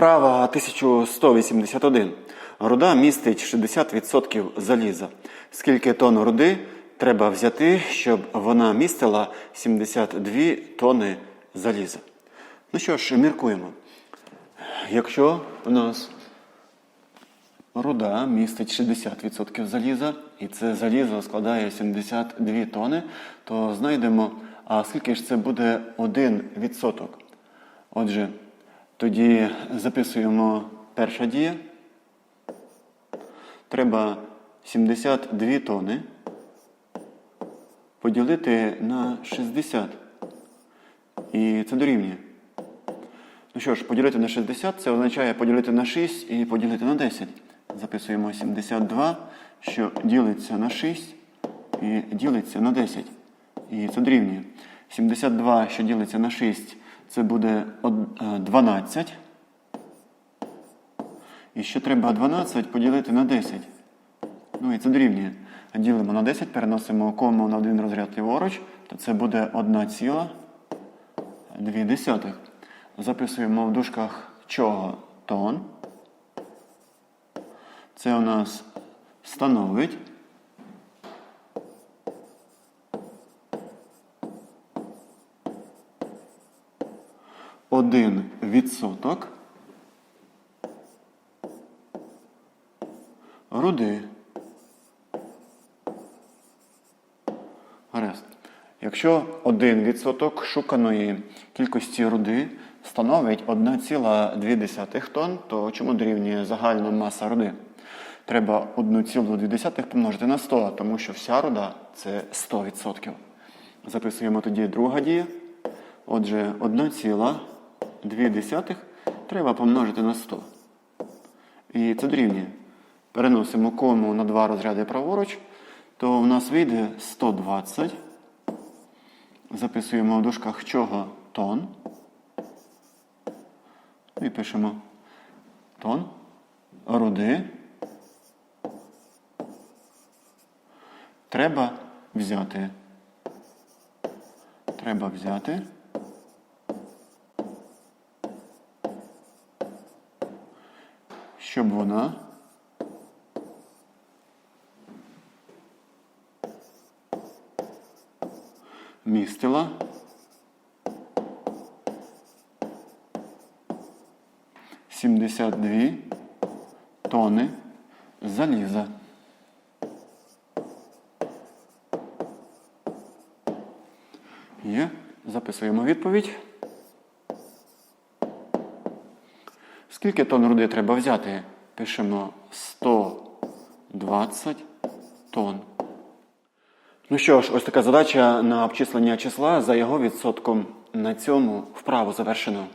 Вправа 1181. Руда містить 60% заліза. Скільки тонн руди треба взяти, щоб вона містила 72 тонни заліза? Ну що ж, міркуємо. Якщо у нас руда містить 60% заліза, і це залізо складає 72 тони, то знайдемо, а скільки ж це буде 1%. Отже, тоді записуємо перша дія. Треба 72 тони поділити на 60. І це дорівнює. Ну що ж, поділити на 60 це означає поділити на 6 і поділити на 10. Записуємо 72, що ділиться на 6 і ділиться на 10. І це дорівнює. 72, що ділиться на 6, це буде е, 12. І ще треба 12 поділити на 10. Ну і це дорівнює. Ділимо на 10, переносимо кому на один розряд ліворуч, то це буде 1,2. Записуємо в дужках чого тон. Це у нас становить. Один відсоток руди. Гаразд. Якщо 1% шуканої кількості руди становить 1,2 тонн, то чому дорівнює загальна маса руди? Треба 1,2 помножити на 100, тому що вся руда це 100%. Записуємо тоді друга дія. Отже, 1,2 треба помножити на 100. І це дорівнює. Переносимо кому на два розряди праворуч, то в нас вийде 120. Записуємо в дужках чого тон. І пишемо тон руди. Треба взяти. Треба взяти. Щоб вона містила сімдесят дві тони заліза. Є. Записуємо відповідь. Скільки тонн руди треба взяти? Пишемо 120 тонн. Ну що ж, ось така задача на обчислення числа за його відсотком. На цьому вправу завершено.